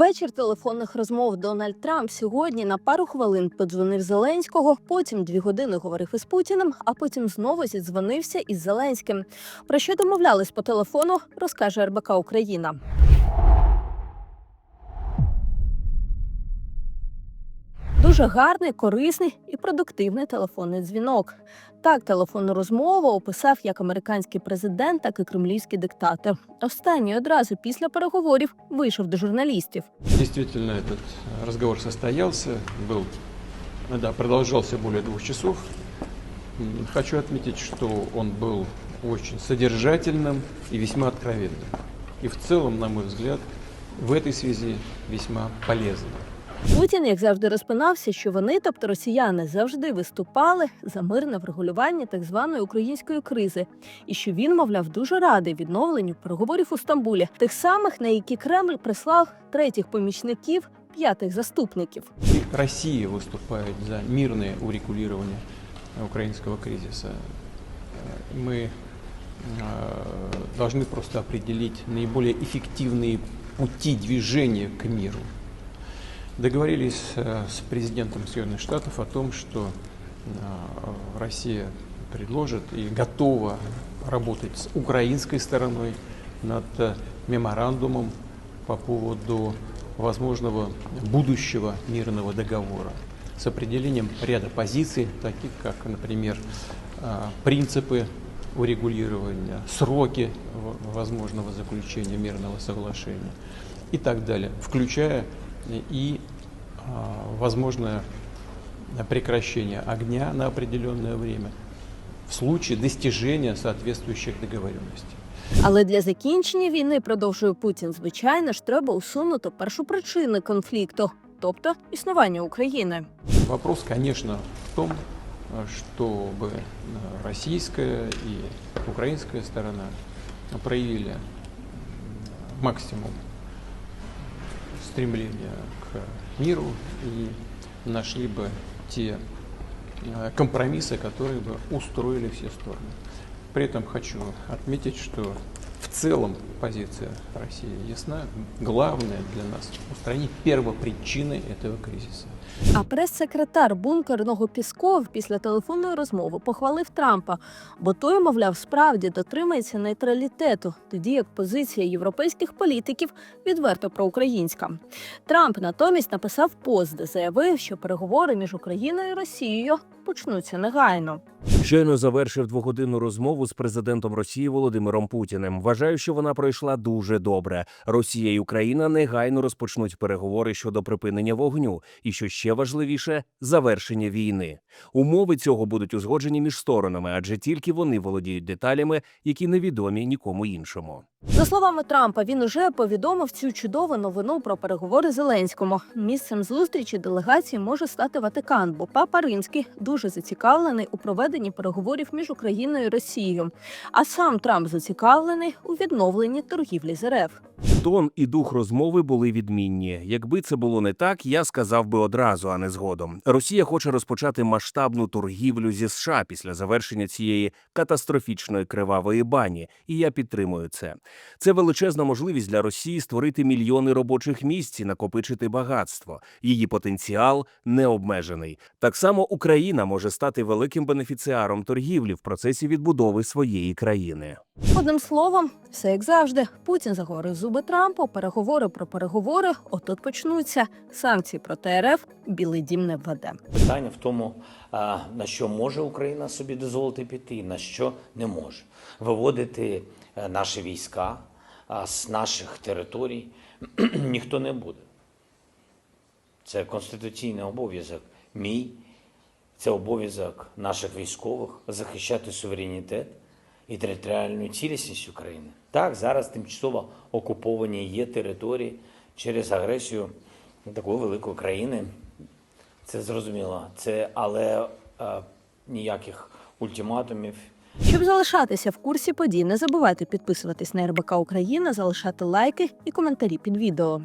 Вечір телефонних розмов Дональд Трамп сьогодні на пару хвилин подзвонив Зеленського, потім дві години говорив із Путіним, а потім знову зідзвонився із Зеленським. Про що домовлялись по телефону, розкаже РБК Україна. Дуже гарний, корисний і продуктивний телефонний дзвінок. Так, телефонну розмову описав як американський президент, так і кремлівський диктатор. Останній одразу після переговорів вийшов до журналістів. Действительно, этот разговор состоялся, был, ну да, продолжался более двух часов. М, Хочу отметить, что он был очень содержательным и весьма откровенным. И в целом, на мой взгляд, в этой связи весьма полезным. Путін, як завжди, розпинався, що вони, тобто росіяни, завжди виступали за мирне врегулювання так званої української кризи, і що він, мовляв, дуже радий відновленню переговорів у Стамбулі, тих самих, на які Кремль прислав третіх помічників, п'ятих заступників. И Россия выступает за мирное урегулирование украинского кризиса. Э, Мы э, должны просто определить наиболее эффективные пути движения к миру. Договорились э, с президентом Соединенных Штатов о том, что э, Россия предложит и готова работать с украинской стороной над э, меморандумом по поводу возможного будущего мирного договора с определением ряда позиций, таких как, например, принципы урегулирования, сроки возможного заключения мирного соглашения и так далее, включая и возможное прекращение огня на определенное время в случае достижения соответствующих договоренностей. Але для закінчення війни, продовжує Путін, звичайно ж, треба усунути першу причину конфлікту, тобто існування України. Вопрос, конечно, в том, э, чтобы э, российская и украинская сторона проявили м, максимум стремления к миру и нашли бы те э, компромиссы, которые бы устроили все стороны. При этом хочу отметить, что целом позиция России ясна. Главное для нас устранить первопричины этого кризиса. А прес-секретар бункерного Пісков після телефонної розмови похвалив Трампа, бо той, мовляв, справді дотримається нейтралітету, тоді як позиція європейських політиків відверто проукраїнська. Трамп натомість написав пост, де заявив, що переговори між Україною і Росією почнуться негайно. Щойно завершив двогодинну розмову з президентом Росії Володимиром Путіним. Вважаю, що вона пройшла дуже добре. Росія і Україна негайно розпочнуть переговори щодо припинення вогню, і що ще важливіше завершення війни. Умови цього будуть узгоджені між сторонами, адже тільки вони володіють деталями, які невідомі нікому іншому. За словами Трампа, він уже повідомив цю чудову новину про переговори Зеленському. Місцем зустрічі делегації може стати Ватикан, бо папа Римський дуже зацікавлений у проведенні переговорів між Україною і Росією. А сам Трамп зацікавлений у відновленні торгівлі з РФ. Тон і дух розмови були відмінні. Якби це було не так, я сказав би одразу, а не згодом. Росія хоче розпочати масштабну торгівлю зі США після завершення цієї катастрофічної кривавої бані, і я підтримую це. Це величезна можливість для Росії створити мільйони робочих місць і накопичити багатство. Її потенціал необмежений. Так само Україна може стати великим бенефіціаром торгівлі в процесі відбудови своєї країни. Одним словом, все як завжди. Путін заговорив зуби Трампу, переговори про переговори. Отут почнуться санкції проти РФ. Білий дім не введе. Питання в тому, на що може Україна собі дозволити піти, на що не може. Виводити е, наші війська з наших територій ніхто не буде. Це конституційний обов'язок мій, це обов'язок наших військових захищати суверенітет і територіальну цілісність України. Так, зараз тимчасово окуповані є території через агресію такої великої країни. Це зрозуміло. Це але е, ніяких ультиматумів Щоб залишатися в курсі подій, не забувайте підписуватись на РБК Україна, залишати лайки і коментарі під відео.